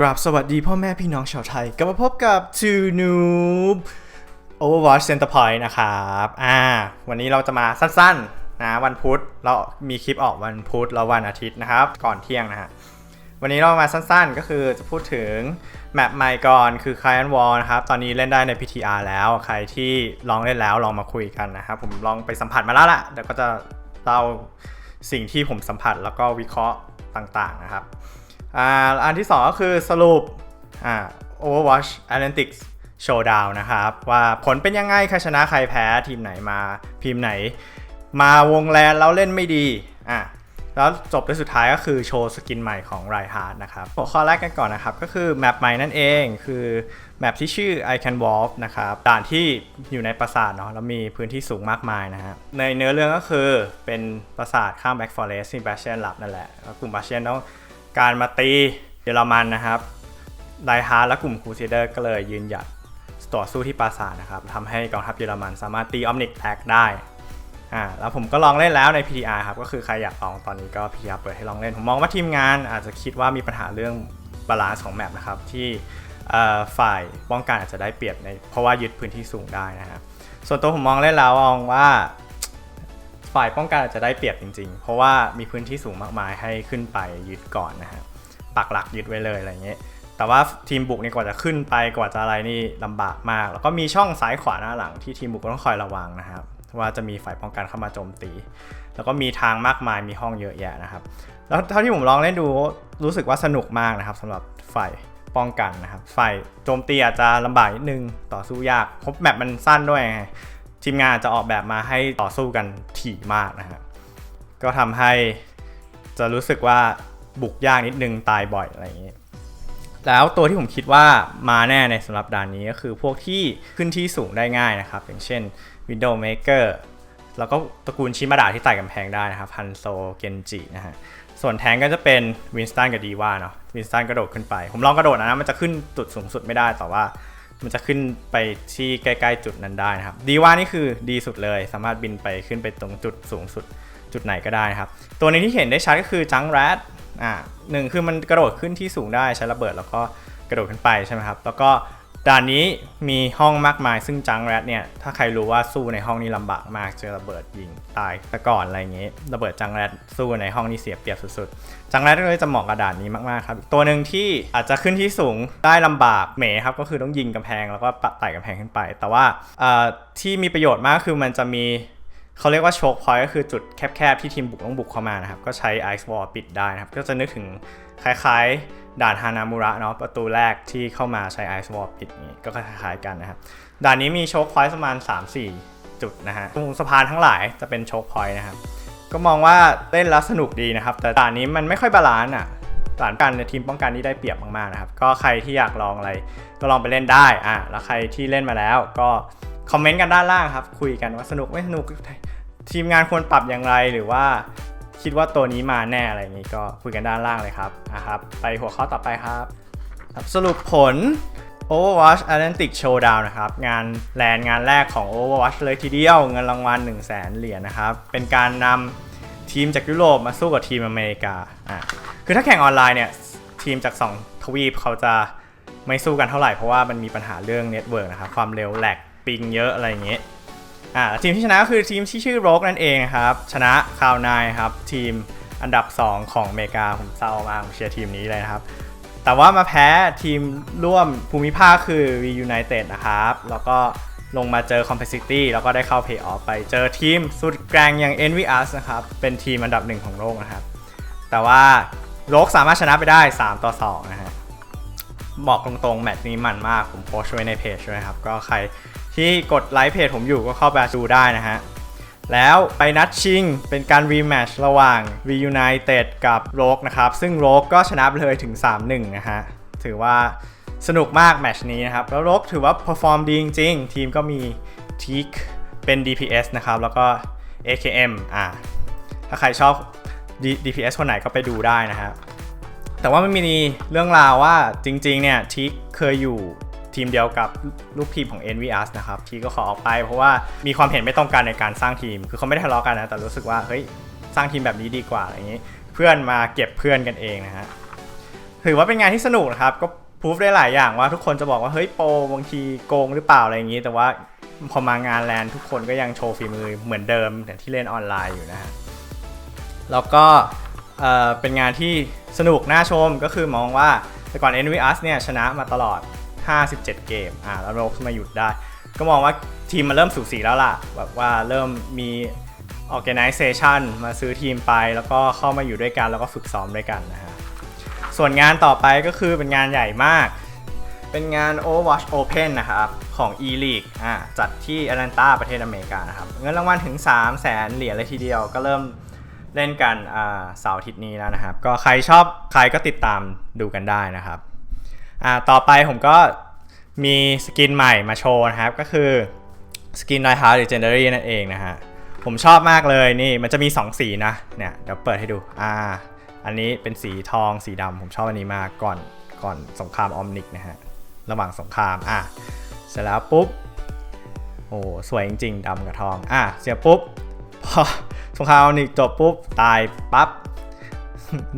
กราบสวัสดีพ่อแม่พี่น้องชาวไทย กลับมาพบกับ Two Noob Overwatch Center Point นะครับอ่าวันนี้เราจะมาสั้นๆนะวันพุธเรามีคลิปออกวันพุธแล้ววันอาทิตย์นะครับ ก่อนเที่ยงนะฮะวันนี้เรามาสั้นๆก็คือจะพูดถึงแมปใหม่ก่อนคือ Client Wall นะครับ ตอนนี้เล่นได้ใน PTR แล้ว ใครที่ลองเล่นแล้วลองมาคุยกันนะครับ ผมลองไปสัมผัสมาแล้วล่ะเดี๋ยวก็จะเล่าสิ่งที่ผมสัมผัสแล้วก็วิเคราะห์ต่างๆนะครับ อ่าอันที่ 2 ก็คือสรุปอ่า Overwatch Atlantics Showdown นะครับ ว่าผลเป็นยังไงใครชนะใครแพ้ทีมไหนมาทีมไหน มาวงแลนแล้วเล่นไม่ดีอะแล้วจบด้วยสุดท้ายก็คือโชว์สกินใหม่ของไรฮาร์ดนะครับหัวข้อแรกกันก่อนนะครับ ก็คือแมปใหม่นั่นเองคือแมปที่ชื่อ I Can Walk นะครับด่านที่อยู่ในปราสาทเนาะแล้วมีพื้นที่สูงมากมายนะฮะในเนื้อเรื่องก็คือเป็นปราสาทข้าม Black Forest ที่บาเชียนหลับนั่นแหละแล้วกลุ่มบาเชียนต้อง การมาตีเยอรมันนะครับไดฮาร์และกลุ่มครูเซเดอร์ก็เลยยืนหยัดต่อสู้ที่ปราสาทนะครับทำให้กองทัพเยอรมันสามารถตีออมนิกแท็กได้อ่าแล้วผมก็ลองเล่นแล้วใน PTR ครับ ก็คือใครอยากลองตอนนี้ก็ PTR เปิดให้ลองเล่น ผมมองว่าทีมงานอาจจะคิดว่ามีปัญหาเรื่องบาลานซ์ของแมปนะครับที่ฝ่ายป้องกันอาจจะได้เปรียบในเพราะว่ายึดพื้นที่สูงได้นะครับส่วนตัวผมมองเล่นแล้วมองว่า ฝ่ายป้องกันอาจจะได้เปรียบจริง ๆ เพราะว่ามีพื้นที่สูงมากมายให้ขึ้นไปยึดก่อนนะฮะปักหลักยึดไว้เลยอะไรเงี้ยแต่ว่าทีมบุกเนี่ยกว่าจะขึ้นไปกว่าจะอะไรนี่ลำบากมาก แล้วก็มีช่องซ้ายขวาหน้าหลังที่ทีมบุกก็ต้องคอยระวังนะครับว่าจะมีฝ่ายป้องกันเข้ามาโจมตี แล้วก็มีทางมากมายมีห้องเยอะแยะนะครับ แล้วเท่าที่ผมลองเล่นดูรู้สึกว่าสนุกมากนะครับสำหรับฝ่ายป้องกันนะครับ ฝ่ายโจมตีอาจจะลำบากนิดนึงต่อสู้ยากเพราะแมปมันสั้นด้วยไง ทีมงานจะออกแบบมาให้ต่อสู้กันถี่มากนะฮะก็ทำให้จะรู้สึกว่าบุกยากนิดนึงตายบ่อยอะไรอย่างนี้ แล้วตัวที่ผมคิดว่ามาแน่ในสำหรับด่านนี้ก็คือพวกที่ขึ้นที่สูงได้ง่ายนะครับ อย่างเช่น Window Maker แล้วก็ตระกูลชิมาดาที่ไต่กำแพงได้นะครับฮันโซเกนจินะฮะส่วนแทงก็จะเป็นวินสตันกับดีว่าเนาะวินสตันกระโดดขึ้นไป ผมลองกระโดดนะมันจะขึ้นจุดสูงสุดไม่ได้แต่ว่า มันจะขึ้นไปที่ใกล้ๆจุดนั้นได้นะครับ ดีว่านี่คือดีสุดเลย สามารถบินไปขึ้นไปตรงจุดสูงสุดจุดไหนก็ได้นะครับ ตัวนี้ที่เห็นได้ชัดก็คือจังแรดอ่าหนึ่งคือมันกระโดดขึ้นที่สูงได้ใช้ระเบิดแล้วก็กระโดดขึ้นไปใช่ไหมครับ แล้วก็ ด่านนี้มีห้องมากมายซึ่งจังแรดเนี่ย ถ้าใครรู้ว่าสู้ในห้องนี้ลำบากมากเจอระเบิดยิงตายแต่ก่อนอะไรอย่างงี้ระเบิดจังแรดสู้ในห้องนี้เสียเปรียบสุดๆ จังแรดก็เลยจะเหมาะกับด่านนี้มากๆครับตัวหนึ่งที่อาจจะขึ้นที่สูงได้ลำบากเหมครับก็คือต้องยิงกำแพงแล้วก็ปะไต่กำแพงขึ้นไป แต่ว่าที่มีประโยชน์มากคือมันจะมี เขาเรียกว่าโชคพอยต์ก็คือจุดแคบๆ ที่ทีมบุกต้องบุกเข้ามานะครับ ก็ใช้ไอซ์วอลปิดได้นะครับ ก็จะนึกถึงคล้ายๆ ด่านฮานามุระเนาะประตูแรกที่เข้ามาใช้ไอซ์วอลปิดนี้ก็คล้ายๆกันนะครับ ด่านนี้มีโชคพอยต์ประมาณ 3-4 จุดนะฮะตรงสะพานทั้งหลายจะเป็นโชคพอยต์นะครับ ก็มองว่าเล่นแล้วสนุกดีนะครับ แต่ด่านนี้มันไม่ค่อยบาลานซ์อะด่านกันในทีมป้องกันนี่ได้เปรียบมากๆนะครับ ก็ใครที่อยากลองอะไรก็ลองไปเล่นได้อะแล้วใครที่เล่นมาแล้วก็ คอมเมนต์กันด้านล่างครับ คุยกันว่าสนุกไม่สนุกทีมงานควรปรับอย่างไรหรือว่าคิดว่าตัวนี้มาแน่อะไรอย่างนี้ก็คุยกันด้านล่างเลยครับนะครับไปหัวข้อต่อไปครับ สรุปผล Overwatch Atlantic Showdown นะครับ งานแลนงานแรกของ Overwatch เลยทีเดียว เงินรางวัล 1 0 0 0 0แสนเหรียญนะครับ เป็นการนำทีมจากยุโรปมาสู้กับทีมอเมริกาอะคือถ้าแข่งออนไลน์เนี่ย ทีมจาก 2 ทวีปเขาจะไม่สู้กันเท่าไหร่เพราะว่ามันมีปัญหาเรื่องเน็ตเวิร์กนะครับ ความเร็วแลก ปิงเยอะอะไรอย่างเงี้ยอ่าทีมที่ชนะก็คือทีมที่ชื่อโรกนั่นเองครับ ชนะคาวนายครับ ทีมอันดับ 2 ของอเมริกาผมเศร้ามากผมเชียร์ทีมนี้เลยนะครับ แต่ว่ามาแพ้ทีมร่วมภูมิภาคคือ V United นะครับ แล้วก็ลงมาเจอ Complexity แล้วก็ได้เข้า Play Off ไปเจอทีมสุดแกร่งอย่าง NVS นะครับ เป็นทีมอันดับหนึ่งของโลกนะครับ แต่ว่าโรกสามารถชนะไปได้ 3 ต่อ 2 นะฮะบอกตรงๆ แมตช์นี้มันมาก ผมโพสไว้ในเพจด้วยครับ ก็ใคร ที่กดไลค์เพจผมอยู่ก็เข้าไปดูได้นะฮะ แล้วไปนัดชิงเป็นการรีแมชระหว่าง V United กับโรกนะครับ ซึ่งโรกก็ชนะไปเลยถึง 3-1 นะฮะ ถือว่าสนุกมากแมชนี้นะครับ แล้วโรกถือว่าเพอร์ฟอร์มดีจริงๆ ทีมก็มีทีคเป็น DPS นะครับ แล้วก็ AKM อ่าถ้าใครชอบ D- DPS คนไหนก็ไปดูได้นะครับแต่ว่ามันมีเรื่องราวว่าจริงๆเนี่ยทีคเคยอยู่ ทีมเดียวกับลูกทีมของ NVS นะครับทีก็ขอออกไปเพราะว่ามีความเห็นไม่ตรงกันในการสร้างทีม คือเขาไม่ได้ทะเลาะกันนะ แต่รู้สึกว่าเฮ้ยสร้างทีมแบบนี้ดีกว่าอะไรอย่างนี้ เพื่อนมาเก็บเพื่อนกันเองนะฮะถือว่าเป็นงานที่สนุกนะครับก็พูฟได้หลายอย่างว่าทุกคนจะบอกว่าเฮ้ยโปรบางทีโกงหรือเปล่าอะไรอย่างนี้ แต่ว่าพอมางานแลนทุกคนก็ยังโชว์ฝีมือเหมือนเดิมอย่ที่เล่นออนไลน์อยู่นะฮะแล้วก็เอ่อเป็นงานที่สนุกน่าชมก็คือมองว่าแต่ก่อน NVS เนี่ยชนะมาตลอด 57 เกมอ่าแล้วเรามาหยุดได้ ก็มองว่าทีมมันเริ่มสูสีแล้วล่ะแบบว่าเริ่มมี organization มาซื้อทีมไปแล้วก็เข้ามาอยู่ด้วยกันแล้วก็ฝึกซ้อมด้วยกันนะฮะส่วนงานต่อไปก็คือเป็นงานใหญ่มาก เป็นงาน Overwatch Open นะครับของ E-League อ่าจัดที่แอตแลนตาประเทศอเมริกานะครับเงินรางวัลถึง 3 0 0แสนเหรียญเลยทีเดียวก็เริ่มเล่นกันอ่าเสาร์อาทิตย์นี้แล้วนะครับ ก็ใครชอบใครก็ติดตามดูกันได้นะครับ อ่าต่อไปผมก็มีสกินใหม่มาโชว์นะครับ ก็คือสกิน Die Hard Legendary นั่นเองนะฮะ ผมชอบมากเลยนี่มันจะมี 2 สีนะ เนี่ยเดี๋ยวเปิดให้ดูอ่าอันนี้เป็นสีทองสีดำผมชอบอันนี้มากก่อนก่อนสงครามออมนิกนะฮะ ระหว่างสงครามอะเสร็จแล้วปุ๊บโอ้สวยจริง ๆดำกับทองอะเสียปุ๊บพอสงครามออมนิกจบปุ๊บตายปั๊บ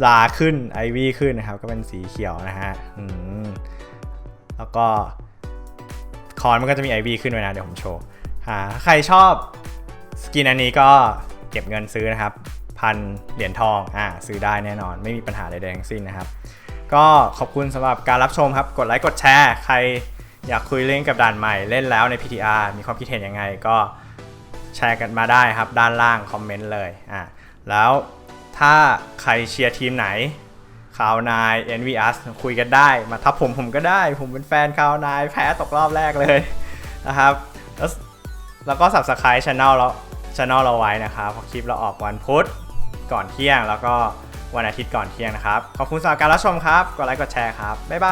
ลาขึ้นไอวี่ขึ้นนะครับ ก็เป็นสีเขียวนะฮะแล้วก็คอนมันก็จะมีไอวี่ขึ้นไว้นะเดี๋ยวผมโชว์หาใครชอบสกินอันนี้ก็เก็บเงินซื้อนะครับ พันเหรียญทองอะซื้อได้แน่นอน ไม่มีปัญหาใดๆทั้งสิ้นนะครับ ก็ขอบคุณสำหรับการรับชมครับ กดไลค์กดแชร์ ใครอยากคุยเล่นกับด่านใหม่เล่นแล้วใน PTR มีความคิดเห็นยังไงก็แชร์กันมาได้ครับ ด้านล่างคอมเมนต์เลยอะแล้ว ถ้าใครเชียร์ทีมไหนข่าวนาย NVS คุยกันได้ มาทับผมผมก็ได้ ผมเป็นแฟนข่าวนายแพ้ตกรอบแรกเลยนะครับ แล้วแล้วก็ Subscribe Channel เรา Channel เราไว้นะครับเพราะคลิปเราออกวันพุธก่อนเที่ยง แล้วก็วันอาทิตย์ก่อนเที่ยงนะครับ ขอบคุณสำหรับการรับชมครับ กดไลค์กดแชร์ครับ บ๊ายบาย